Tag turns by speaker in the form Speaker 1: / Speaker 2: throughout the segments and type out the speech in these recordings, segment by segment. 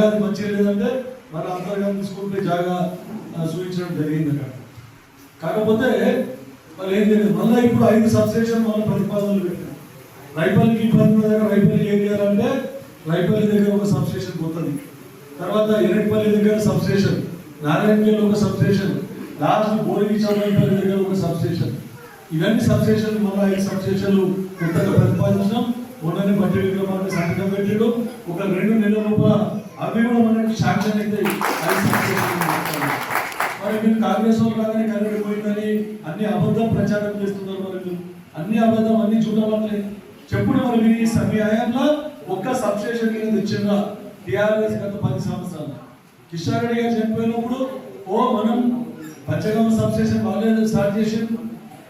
Speaker 1: జాగా మంచిగా లేదంటే మన అంతర్గతం తీసుకుంటే జాగా సూచించడం జరిగింది అక్కడ కాకపోతే వాళ్ళు ఏం తెలియదు మళ్ళీ ఇప్పుడు ఐదు సబ్స్టేషన్ వాళ్ళు ప్రతిపాదనలు పెట్టారు రైపల్కి ఇబ్బంది దగ్గర రైపల్కి ఏం చేయాలంటే రైపల్లి దగ్గర ఒక సబ్స్టేషన్ పోతుంది తర్వాత ఎరట్పల్లి దగ్గర సబ్స్టేషన్ నారాయణపల్లి ఒక సబ్స్టేషన్ లాస్ట్ బోరిగి చౌడంపల్లి దగ్గర ఒక సబ్స్టేషన్ ఇవన్నీ సబ్స్టేషన్లు మళ్ళీ ఐదు సబ్స్టేషన్లు కొత్తగా ప్రతిపాదించడం మొన్న మధ్య విక్రమాన్ని సంతకం పెట్టాడు ఒక రెండు నెలల లోపల అవి కూడా మనకి శాంక్షన్ అయితే మరి మీరు కాంగ్రెస్ వాళ్ళు రాగానే పోయిందని అన్ని అబద్ధం ప్రచారం చేస్తున్నారు మరి అన్ని అబద్ధం అన్ని చూడాలి చెప్పుడు మరి మీ మీ ఒక్క సబ్స్టేషన్ కింద తెచ్చిందా టీఆర్ఎస్ గత పది సంవత్సరాలు కిషోర్ రెడ్డి గారు చనిపోయినప్పుడు ఓ మనం పచ్చగమ్మ సబ్స్టేషన్ వాళ్ళే స్టార్ట్ చేసారు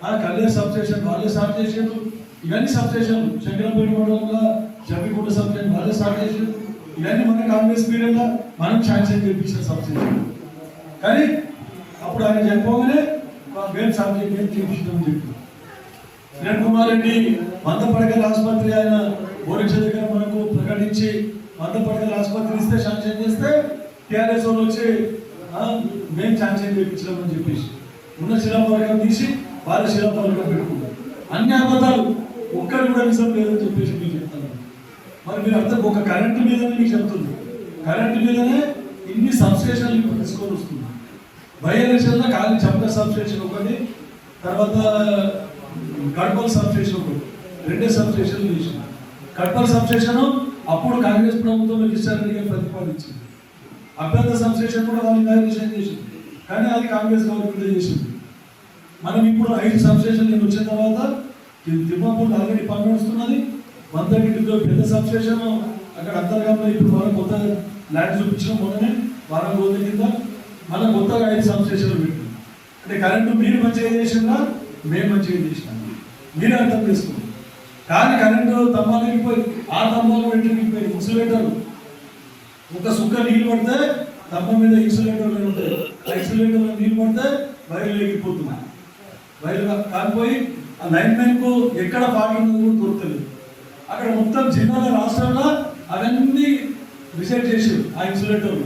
Speaker 1: ఆ కల్లేరు సబ్స్టేషన్ వాళ్ళే స్టార్ట్ చేసారు ఇవన్నీ సబ్స్టేషన్ చక్రంపేట మండలంలో జమ్మిగూడ సబ్స్టేషన్ వాళ్ళే స్టార్ట్ చేసారు ఇవన్నీ మన కాంగ్రెస్ పీరియడ్ మనం శాంక్షన్ చేయించిన సబ్సిడీ కానీ అప్పుడు ఆయన చనిపోగానే మేము శాంక్షన్ అని చెప్పి కిరణ్ కుమార్ రెడ్డి వంద పడకల ఆసుపత్రి ఆయన భువనేశ్వర్ దగ్గర మనకు ప్రకటించి వంద పడకల ఆసుపత్రి ఇస్తే శాంక్షన్ చేస్తే టీఆర్ఎస్ వాళ్ళు వచ్చి మేము శాంక్షన్ అని చెప్పేసి ఉన్న శిలాపలకం తీసి వాళ్ళ శిలాపలకం పెట్టుకుంటారు అన్ని అబద్ధాలు ఒక్కరు కూడా నిజం లేదని చెప్పేసి మీరు చెప్తారు మరి మీరు అంతా ఒక కరెంటు మీదనే మీకు చెప్తుంది కరెంటు మీదనే ఇన్ని సబ్స్టేషన్లు తీసుకొని వస్తుంది బై ఎలక్షన్లో కాలి సబ్స్టేషన్ ఒకటి తర్వాత కడపల్ సబ్స్టేషన్ ఒకటి రెండే సబ్స్టేషన్లు చేసిన కడపల్ సబ్స్టేషన్ అప్పుడు కాంగ్రెస్ ప్రభుత్వం ఇష్టారెడ్డిగా ప్రతిపాదించింది అభ్యర్థ సబ్స్టేషన్ కూడా వాళ్ళు ఇంకా చేసింది కానీ అది కాంగ్రెస్ గవర్నమెంట్ చేసింది మనం ఇప్పుడు ఐదు సబ్స్టేషన్లు వచ్చిన తర్వాత తిమ్మాపూర్ ఆల్రెడీ పని నడుస్తున్నది వందగిరిలో పెద్ద సబ్స్టేషన్ అక్కడ అంతర్గతం ఇప్పుడు మనం కొత్త ల్యాండ్ చూపించిన మొన్ననే వారం రోజుల కింద మనం కొత్తగా ఐదు సబ్స్టేషన్లు పెట్టి అంటే కరెంటు మీరు మంచిగా చేసినా మేము మంచిగా చేసినాం మీరు అర్థం చేసుకోండి కానీ కరెంటు తమ్మాలు వెళ్ళిపోయి ఆ తమ్మాలు వెళ్ళిపోయి ఇన్సులేటర్ ఒక సుక్క నీళ్ళు పడితే తమ్మ మీద ఇన్సులేటర్లు ఉంటాయి ఆ ఇన్సులేటర్లో నీళ్ళు పడితే వైర్లు వెళ్ళిపోతున్నాయి వైర్లు కాకపోయి ఆ లైన్ మ్యాన్కు ఎక్కడ ఫాల్ట్ ఉందో దొరకలేదు అక్కడ మొత్తం జిల్లాలో రాష్ట్రంలో అవన్నీ రిజెక్ట్ చేసి ఆ ఇన్సులేటర్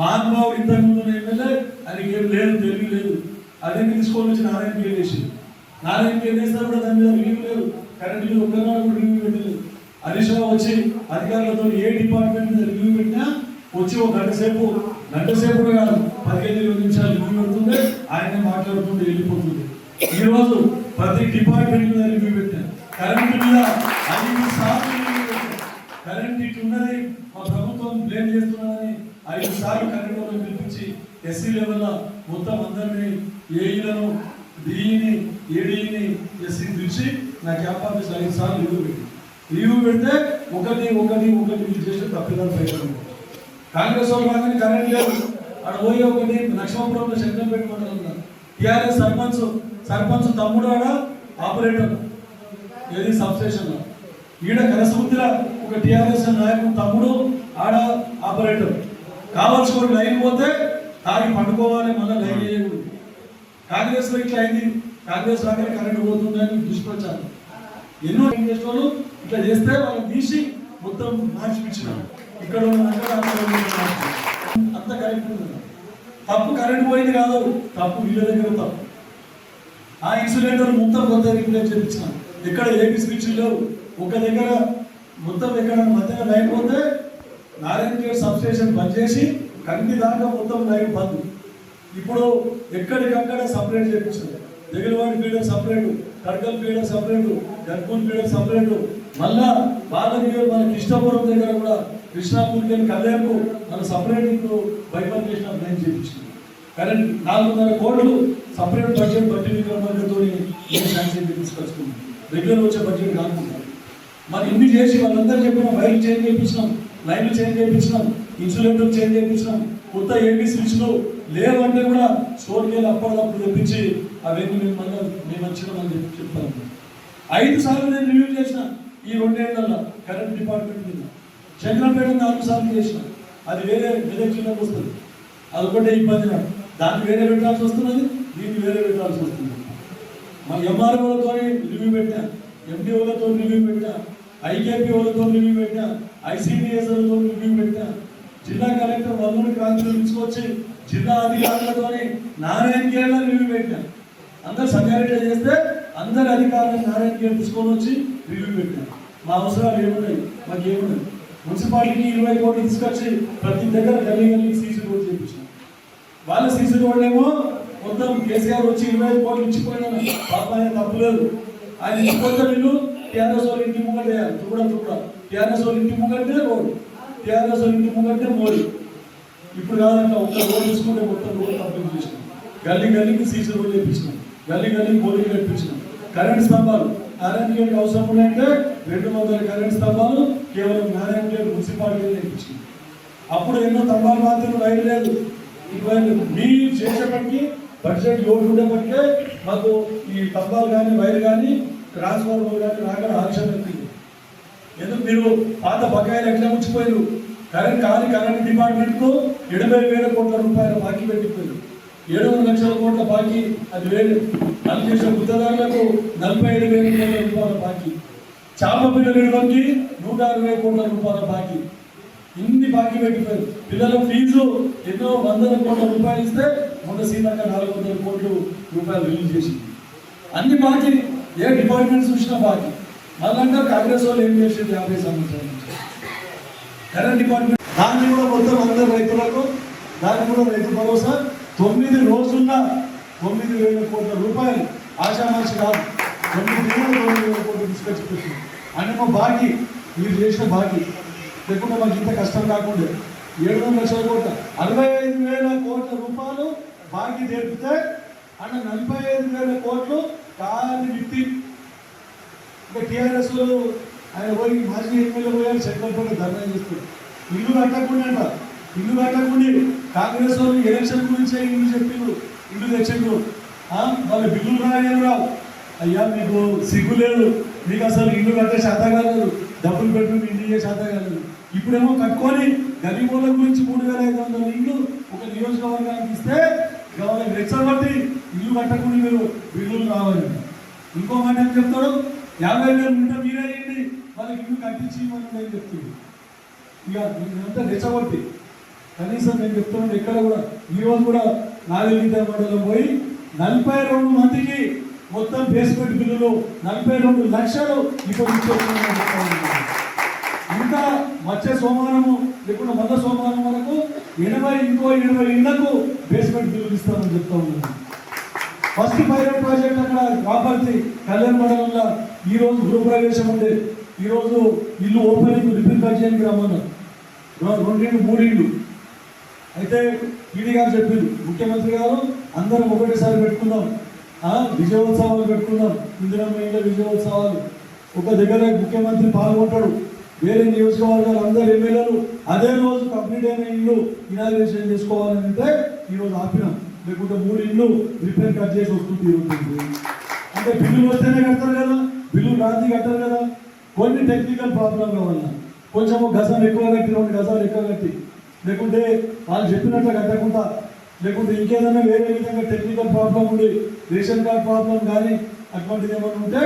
Speaker 1: మహానుభావుడు ఇంతకుముందు ఎమ్మెల్యే అది ఏం లేదు తెలివి లేదు అదే తీసుకొని వచ్చి నారాయణ పేరు చేసి నారాయణ పేరు చేస్తారు కూడా దాని మీద రివ్యూ లేదు కరెంట్ బిల్ ఒక్కనాడు కూడా రివ్యూ పెట్టలేదు హరీష్ వచ్చి అధికారులతో ఏ డిపార్ట్మెంట్ మీద రివ్యూ పెట్టినా వచ్చి ఒక గంట సేపు గంట సేపు కాదు పదిహేను ఇరవై నిమిషాలు రివ్యూ పెడుతుంటే ఆయనే మాట్లాడుతుంటే వెళ్ళిపోతుంది ఈరోజు ప్రతి డిపార్ట్మెంట్ మీద రివ్యూ పెట్టాను కరెంట్ మీద ఐదు సార్లు కరెంట్ ఇట్లున్నది మా ప్రభుత్వం బ్లేమ్ చేస్తున్నారని ఐదు సార్లు కరెంట్ వాళ్ళు పిలిపించి ఎస్సీ లెవెల్లో మొత్తం అందరినీ ఏఈలను డిఈని ఏడీని ఎస్సీ పిలిచి నా క్యాంప్ ఆఫీస్ ఐదు సార్లు లీవ్ పెట్టి లీవ్ పెడితే ఒకటి ఒకటి ఒకటి ఇది చేసి తప్పిదారు పైసలు కాంగ్రెస్ వాళ్ళు కానీ కరెంట్ లేదు అక్కడ పోయి ఒకటి లక్ష్మణపురంలో శంకరం పెట్టుకుంటున్నారు టీఆర్ఎస్ సర్పంచ్ సర్పంచ్ తమ్ముడు ఆడ ఆపరేటర్ ఏది సబ్స్టేషన్లో ఈడ కనసముద్ర ఒక టిఆర్ఎస్ నాయకుడు తమ్ముడు ఆడ ఆపరేటర్ కావాల్సి ఒక లైన్ పోతే తాగి పండుకోవాలి మళ్ళీ లైన్ చేయకూడదు hmm. కాంగ్రెస్లో ఇట్లా అయింది కాంగ్రెస్ రాగానే కరెంట్ పోతుందని దుష్ప్రచారం ఎన్నో కాంగ్రెస్ వాళ్ళు ఇట్లా చేస్తే వాళ్ళు తీసి మొత్తం మార్చిపించినారు ఇక్కడ అంత కరెంట్ తప్పు కరెంట్ పోయింది కాదు తప్పు వీళ్ళ దగ్గర తప్పు ఆ ఇన్సులేటర్ మొత్తం కొత్త రిప్లేస్ చేయించినాను ఎక్కడ ఏపీ స్విచ్ లేవు ఒక దగ్గర మొత్తం ఎక్కడ మధ్యలో లైన్ పోతే నారాయణ గేట్ సబ్ స్టేషన్ బంద్ చేసి కంటి దాకా మొత్తం లైన్ బంద్ ఇప్పుడు ఎక్కడికక్కడ సపరేట్ చేయించారు దగ్గరవాడి పీడ సపరేట్ కడకల్ పీడ సపరేట్ గర్పూర్ పీడ సపరేట్ మళ్ళా బాలనీయులు మన కృష్ణాపురం దగ్గర కూడా కృష్ణాపూర్కి కళ్యాణ్కు మన సపరేట్ ఇప్పుడు బైపాస్ చేసిన నేను చేయించింది కరెంట్ నాలుగున్నర కోట్లు సపరేట్ బడ్జెట్ బడ్జెట్ తీసుకొచ్చుకుంది రెగ్యులర్ వచ్చే బడ్జెట్ కాకుండా మరి ఇన్ని చేసి వాళ్ళందరూ చెప్పినాం వైర్లు చేంజ్ చేయించినాం లైన్లు చేంజ్ చేయించినాం ఇన్సులేటర్ చేంజ్ చేయించినాం కొత్త ఏబీ స్విచ్లు లేవంటే కూడా స్టోర్ వెళ్ళి అప్పటికప్పుడు తెప్పించి అవన్నీ మేము మళ్ళీ మేము మంచిగామని చెప్పి చెప్తాను ఐదు సార్లు నేను రివ్యూ చేసిన ఈ రెండేళ్లలో కరెంట్ డిపార్ట్మెంట్ మీద చంద్రపేట నాలుగు సార్లు చేసిన అది వేరే విలేజ్ జిల్లాకు వస్తుంది ఒకటే ఇబ్బంది దాన్ని వేరే పెట్టాల్సి వస్తున్నది దీన్ని వేరే పెట్టాల్సి వస్తుంది మా ఎంఆర్ఓలతో రివ్యూ పెట్టాను ఎండిఓలతో రివ్యూ పెట్టా ఐకేపీ వాళ్ళతో రివ్యూ పెట్టా ఐసీడిఎస్ వాళ్ళతో రివ్యూ పెట్టా జిల్లా కలెక్టర్ వల్లుని కాంక్షలు తీసుకొచ్చి జిల్లా అధికారులతోనే నారాయణ గేర్లో రివ్యూ పెట్టా అందరు సంఘారెడ్డి చేస్తే అందరు అధికారులు నారాయణ గేర్ తీసుకొని వచ్చి రివ్యూ పెట్టినా మా అవసరాలు ఏమున్నాయి మాకు ఏమున్నాయి మున్సిపాలిటీకి ఇరవై కోట్లు తీసుకొచ్చి ప్రతి దగ్గర గల్లీ గల్లీ సీసీ రోడ్ చేయించాం వాళ్ళ సీసీ రోడ్ ఏమో మొత్తం కేసీఆర్ వచ్చి ఇరవై ఐదు కోట్లు ఇచ్చిపోయినా పాప ఆయన తప్పులేదు ఆయన ఇచ్చిపోతే వీళ్ళు టీఆర్ఎస్ ఇంటి ముంగట తుప్పుడ తుప్పుడ టీఆర్ఎస్ ఇంటి ముంగటే రోడ్ టీఆర్ఎస్ ఇంటి ముంగటే మోడీ ఇప్పుడు కాదంట ఒక్క రోడ్ తీసుకుంటే మొత్తం రోడ్ కంప్లీట్ చేసినాం గల్లీ గల్లీకి సీసీ రోడ్ చేపించినాం గల్లీ గల్లీకి మోడీ కట్టించినాం కరెంట్ స్తంభాలు నారాయణ గేట్ అవసరం ఉన్నాయంటే రెండు వందల కరెంట్ స్తంభాలు కేవలం నారాయణ గేట్ మున్సిపాలిటీ నేర్పించింది అప్పుడు ఎన్నో స్తంభాలు మాత్రం వైర్ లేదు ఇవన్నీ మీరు చేసేటప్పటికి బడ్జెట్ లోడ్ ఉండేటప్పటికే మాకు ఈ స్తంభాలు కానీ వైర్ కానీ ట్రాన్స్ఫార్మర్ కానీ రాగానే ఆక్షన్ ఎందుకు మీరు పాత బకాయిలు ఎట్లా ఉంచిపోయారు కరెంట్ కానీ కరెంట్ డిపార్ట్మెంట్కు ఎనభై వేల కోట్ల రూపాయలు బాకీ పెట్టిపోయారు ఏడు వందల లక్షల కోట్ల బాకీ అది వేలు నలభై లక్షల గుత్తదారులకు నలభై ఐదు వేల కోట్ల రూపాయల బాకీ చేప పిల్లల విలువకి నూట అరవై కోట్ల రూపాయల బాకీ ఇన్ని బాకీ పెట్టిపోయారు పిల్లల ఫీజు ఎన్నో వందల కోట్ల రూపాయలు ఇస్తే మొన్న సీతాక నాలుగు వందల కోట్లు రూపాయలు రిలీజ్ చేసింది అన్ని బాకీ ఏ డిపార్ట్మెంట్ చూసినా బాకీ మళ్ళంతా కాంగ్రెస్ వాళ్ళు ఏం చేసేది యాభై సంవత్సరాల నుంచి కరెంట్ డిపార్ట్మెంట్ దాన్ని కూడా మొత్తం అందరు రైతులకు దాన్ని కూడా రైతు భరోసా తొమ్మిది రోజున్న తొమ్మిది వేల కోట్ల రూపాయలు ఆశామాషి కాదు తొమ్మిది వేల తొమ్మిది వేల కోట్లు తీసుకొచ్చి పెట్టి అని మా బాకీ మీరు చేసిన బాకీ లేకుండా మాకు ఇంత కష్టం కాకుండా ఏడు వందల లక్షల కోట్ల అరవై ఐదు వేల కోట్ల రూపాయలు బాకీ తెలిపితే అన్న నలభై ఐదు వేల కోట్లు దాన్ని విప్పి ఇంకా లో ఆయన పోయి మాజీ ఎమ్మెల్యే పోయారు చక్రపూడి ధర్నా చేస్తుంది ఇల్లు కట్టకుండా ఇల్లు కట్టకుండా కాంగ్రెస్ వాళ్ళు ఎలక్షన్ గురించే ఇల్లు చెప్పిండు ఇల్లు తెచ్చిండు వాళ్ళ బిల్లులు రాయని రావు అయ్యా మీకు సిగ్గు లేదు మీకు అసలు ఇల్లు కట్టే శాత కాలేదు డబ్బులు బెడ్రూమ్ ఇండియే శాత కాలేదు ఇప్పుడేమో కట్టుకొని గరీబోళ్ళ గురించి మూడు వేల ఐదు వందల ఇల్లు ఒక నియోజకవర్గానికి ఇస్తే గవర్నర్ రెచ్చబట్టి ఇల్లు కట్టకుండా మీరు బిల్లులు రావాలి ఇంకో మాట ఏం చెప్తాడు యాభై వేలు ఉంటే మీరే ఏంటి వాళ్ళకి ఇల్లు కట్టించి మనం ఏం చెప్తుంది ఇక అంతా రెచ్చగొట్టి కనీసం నేను చెప్తున్నాను ఎక్కడ కూడా ఈరోజు కూడా నాగలిగీత మండలం పోయి నలభై రెండు మందికి మొత్తం బేస్మెంట్ బిల్లులు నలభై రెండు లక్షలు ఇప్పుడు ఇంకా మధ్య సోమవారము లేకుండా మొదటి సోమవారం వరకు ఎనభై ఇంకో ఎనభై ఇళ్లకు బేస్మెంట్ బిల్లులు ఇస్తామని చెప్తా ఉన్నాను ఫస్ట్ పైలట్ ప్రాజెక్ట్ అక్కడ కాపర్తి కళ్యాణ్ మండలంలో ఈరోజు గృహప్రవేశం ఉంది ఈరోజు ఇల్లు ఓపెనింగ్ రిపేర్ చేయడానికి రమ్మన్నారు రెండింటి మూడిళ్ళు అయితే ఈడీ గారు చెప్పింది ముఖ్యమంత్రి గారు అందరం ఒకటేసారి పెట్టుకుందాం విజయోత్సవాలు పెట్టుకుందాం ఇందిరమ్మ ఇంట్లో విజయోత్సవాలు ఒక దగ్గర ముఖ్యమంత్రి పాల్గొంటాడు వేరే నియోజకవర్గాలు అందరు ఎమ్మెల్యేలు అదే రోజు కంప్లీట్ అయిన ఇల్లు ఇనాగ్రేషన్ చేసుకోవాలంటే ఈరోజు ఆపినాం లేకుంటే మూడు ఇండ్లు రిపేర్ కట్ చేసి వస్తుంది తిరుగుతుంది అంటే బిల్లులు వస్తేనే కడతారు కదా బిల్లు రాజీ కట్టారు కదా కొన్ని టెక్నికల్ ప్రాబ్లంల వల్ల కొంచెం గజాలు ఎక్కువ కట్టి రెండు గజాలు ఎక్కువ కట్టి లేకుంటే వాళ్ళు చెప్పినట్లు కట్టకుండా లేకుంటే ఇంకేదైనా వేరే విధంగా టెక్నికల్ ప్రాబ్లం ఉండి రేషన్ కార్డ్ ప్రాబ్లం కానీ అటువంటిది ఏమైనా ఉంటే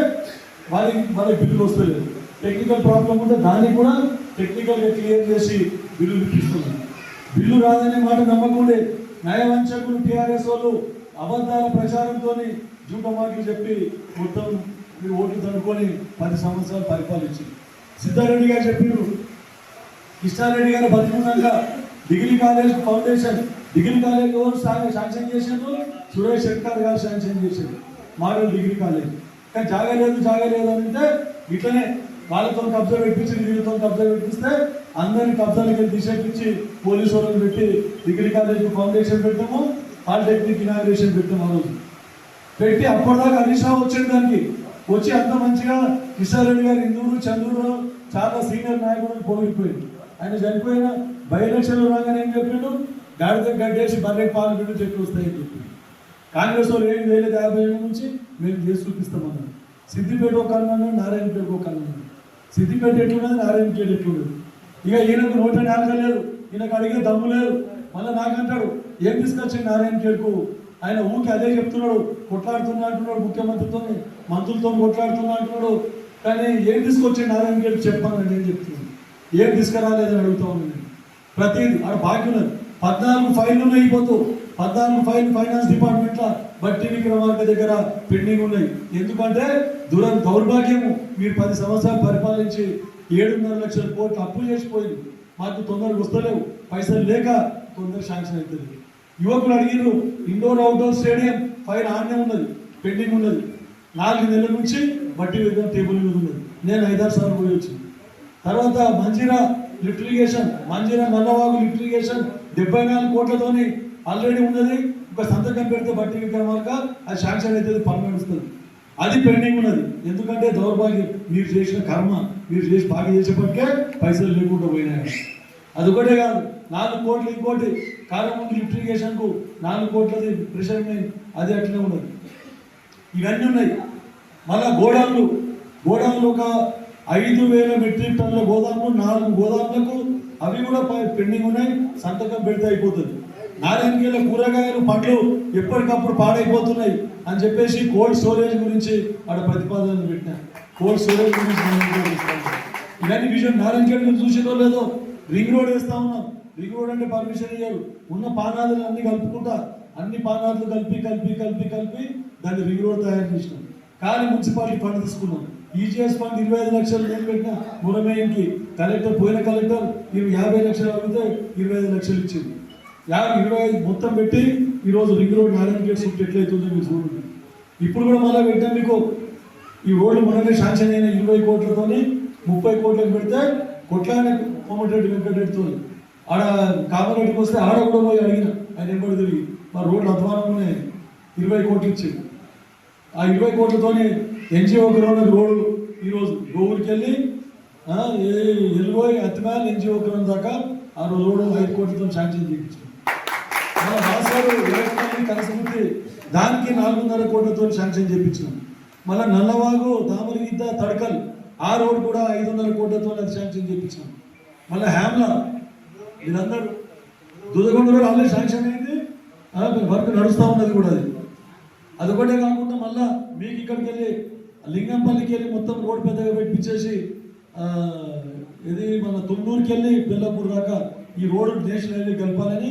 Speaker 1: వాళ్ళకి వాళ్ళకి బిల్లులు వస్తలేదు టెక్నికల్ ప్రాబ్లం ఉంటే దాన్ని కూడా టెక్నికల్గా క్లియర్ చేసి బిల్లులు ఇప్పిస్తున్నాను బిల్లు రాదనే మాట నమ్మకుండే నయవంచకులు టీఆర్ఎస్ వాళ్ళు అబద్ధాల ప్రచారంతో జూపమాకి చెప్పి మొత్తం మీరు ఓట్లు తనుకొని పది సంవత్సరాలు పరిపాలించింది సిద్ధారెడ్డి గారు చెప్పారు కిష్టారెడ్డి గారు బతుకున్నాక degree college foundation degree college ఎవరు శాంక్షన్ చేశారు సురేష్ శంకర్ గారు శాంక్షన్ చేశారు మాడల్ డిగ్రీ కాలేజ్ కానీ జాగలేదు జాగలేదు అంటే ఇట్లనే వాళ్ళతో కబ్జా పెట్టించి వీళ్ళతో కబ్జా పెట్టిస్తే అందరిని కబ్జాలకి దిశకిచ్చి పోలీస్ వాళ్ళని పెట్టి డిగ్రీ కాలేజ్కి ఫౌండేషన్ పెట్టాము పాలిటెక్నిక్ ఇనాగ్రేషన్ పెట్టాము ఆ రోజు పెట్టి అప్పటిదాకా అనిషా వచ్చిన దానికి వచ్చి అంత మంచిగా కిషోర్ రెడ్డి గారు ఇందూరు చంద్రుడు చాలా సీనియర్ నాయకుడు పోగిపోయింది ఆయన చనిపోయిన బై ఎలక్షన్లు రాగానే ఏం చెప్పిండు గాడిద గడ్డేసి బర్రెకి పాలు పెట్టి చెట్లు వస్తాయని చెప్పి కాంగ్రెస్ వాళ్ళు ఏం వేల యాభై ఏళ్ళ నుంచి మేము చేసి చూపిస్తామన్నారు సిద్దిపేట ఒక అన్నాడు నారాయణపేట ఒక అన్నాడు సిద్దిపేట ఎట్లున్నది నారాయణపేట ఎట్లున్నది ఇక ఈయనకు నూట నాలుక లేదు ఈయనకు అడిగే దమ్ము లేదు మళ్ళీ నాకంటాడు ఏం తీసుకొచ్చింది నారాయణ కేకు ఆయన ఊరికి అదే చెప్తున్నాడు కొట్లాడుతున్నా అంటున్నాడు ముఖ్యమంత్రితో మంత్రులతో కొట్లాడుతున్నా అంటున్నాడు కానీ ఏం తీసుకొచ్చింది నారాయణ కేకు చెప్పాను నేను చెప్తున్నాను ఏం తీసుకురాలేదని అడుగుతా ఉన్నాను ప్రతిదీ ఆడ బాక్యం పద్నాలుగు ఫైళ్ళు ఉన్నాయి పోతూ పద్నాలుగు ఫైల్ ఫైనాన్స్ డిపార్ట్మెంట్లో బట్టి విక్రమార్క దగ్గర పెండింగ్ ఉన్నాయి ఎందుకంటే దురం దౌర్భాగ్యము మీరు పది సంవత్సరాలు పరిపాలించి ఏడున్నర లక్షల కోట్లు అప్పు చేసిపోయింది మాకు తొందరగా వస్తలేవు పైసలు లేక తొందర శాంక్షన్ అవుతుంది యువకులు అడిగిర్రు ఇండోర్ అవుట్డోర్ స్టేడియం ఫైర్ ఆడనే ఉన్నది పెండింగ్ ఉన్నది నాలుగు నెలల నుంచి బట్టి విధానం టేబుల్ మీద ఉన్నది నేను ఐదారు సార్లు పోయి వచ్చింది తర్వాత మంజీరా లిఫ్ట్రిగేషన్ మంజీరా మల్లవాగు లిట్రిగేషన్ డెబ్బై నాలుగు కోట్లతోని ఆల్రెడీ ఉన్నది ఒక సంతకం పెడితే బట్టి విక్రమార్క అది శాంక్షన్ అవుతుంది పర్మనెంట్ వస్తుంది అది పెండింగ్ ఉన్నది ఎందుకంటే దౌర్భాగ్యం మీరు చేసిన కర్మ మీరు చేసి బాగా చేసేప్పటికే పైసలు లేకుండా పోయినాయి అది ఒకటే కాదు నాలుగు కోట్లు ఇంకోటి కారణం లిఫ్ట్ నాలుగు కోట్లది ప్రెషర్ ఉన్నాయి అది అట్లనే ఉన్నది ఇవన్నీ ఉన్నాయి మళ్ళా గోడౌన్లు గోడౌన్లు ఒక ఐదు వేల మెట్రిక్ టన్నుల గోదాములు నాలుగు గోదాములకు అవి కూడా పెండింగ్ ఉన్నాయి సంతకం పెడితే అయిపోతుంది ఆరేనికెళ్ళ కూరగాయలు పండ్లు ఎప్పటికప్పుడు పాడైపోతున్నాయి అని చెప్పేసి కోల్డ్ స్టోరేజ్ గురించి ఆడ ప్రతిపాదనలు పెట్టిన కోల్డ్ స్టోరేజ్ గురించి ఇలాంటి విషయం నుంచి చూసిందో లేదో రింగ్ రోడ్ వేస్తా ఉన్నాం రింగ్ రోడ్ అంటే పర్మిషన్ ఇయ్యారు ఉన్న పానాదులు అన్ని కలుపుకుంటా అన్ని పానాదులు కలిపి కలిపి కలిపి కలిపి దాన్ని రింగ్ రోడ్ తయారు చేసినాం కానీ మున్సిపాలిటీ ఫండ్ తీసుకున్నాం ఈజీఎస్ ఫండ్ ఇరవై ఐదు లక్షలు నేను పెట్టిన మురమేయంకి కలెక్టర్ పోయిన కలెక్టర్ ఇవి యాభై లక్షలు అడిగితే ఇరవై ఐదు లక్షలు ఇచ్చింది యాభై ఇరవై ఐదు మొత్తం పెట్టి ఈరోజు రింగ్ రోడ్ నారాయణ గేట్స్ ఎట్లయితుందో మీరు చూడండి ఇప్పుడు కూడా మళ్ళీ పెట్టాం మీకు ఈ రోడ్డు మనమే శాంక్షన్ అయిన ఇరవై కోట్లతోని ముప్పై కోట్లకు పెడితే కొట్లానే కోమటిరెడ్డి వెంకటరెడ్డితో ఆడ కామారెడ్డికి వస్తే ఆడ కూడా పోయి అడిగిన ఆయన ఎంబడి తిరిగి మా రోడ్లు అధ్వానంలోనే ఇరవై కోట్లు ఇచ్చింది ఆ ఇరవై కోట్లతోనే ఎన్జిఓ గ్రౌండ్ రోడ్డు ఈరోజు గోవులకి వెళ్ళి ఎల్వోయ్ అత్మాల్ ఎన్జిఓ గ్రౌండ్ దాకా ఆ రోజు రోడ్డు ఐదు కోట్లతో శాంక్షన్ చేయించారు ఆరు కలిసి కనెక్టివిటీ దానికి నాలుగున్నర కోట్లతో శాంక్షన్ చేయించినాం మళ్ళీ నల్లవాగు దామరిగిద్ద తడకల్ ఆ రోడ్ కూడా ఐదున్నర కోట్లతో అది శాంక్షన్ చేయించినాం మళ్ళీ హ్యామ్లా మీరందరూ దుదగొండ రోడ్ ఆల్రెడీ శాంక్షన్ అయింది వర్క్ నడుస్తూ ఉన్నది కూడా అది అదొకటే కాకుండా మళ్ళీ మీకు ఇక్కడికి వెళ్ళి లింగంపల్లికి వెళ్ళి మొత్తం రోడ్ పెద్దగా పెట్టించేసి ఇది మన తుండూరుకి వెళ్ళి పిల్లపూర్ దాకా ఈ రోడ్డు నేషనల్ హైవే కలపాలని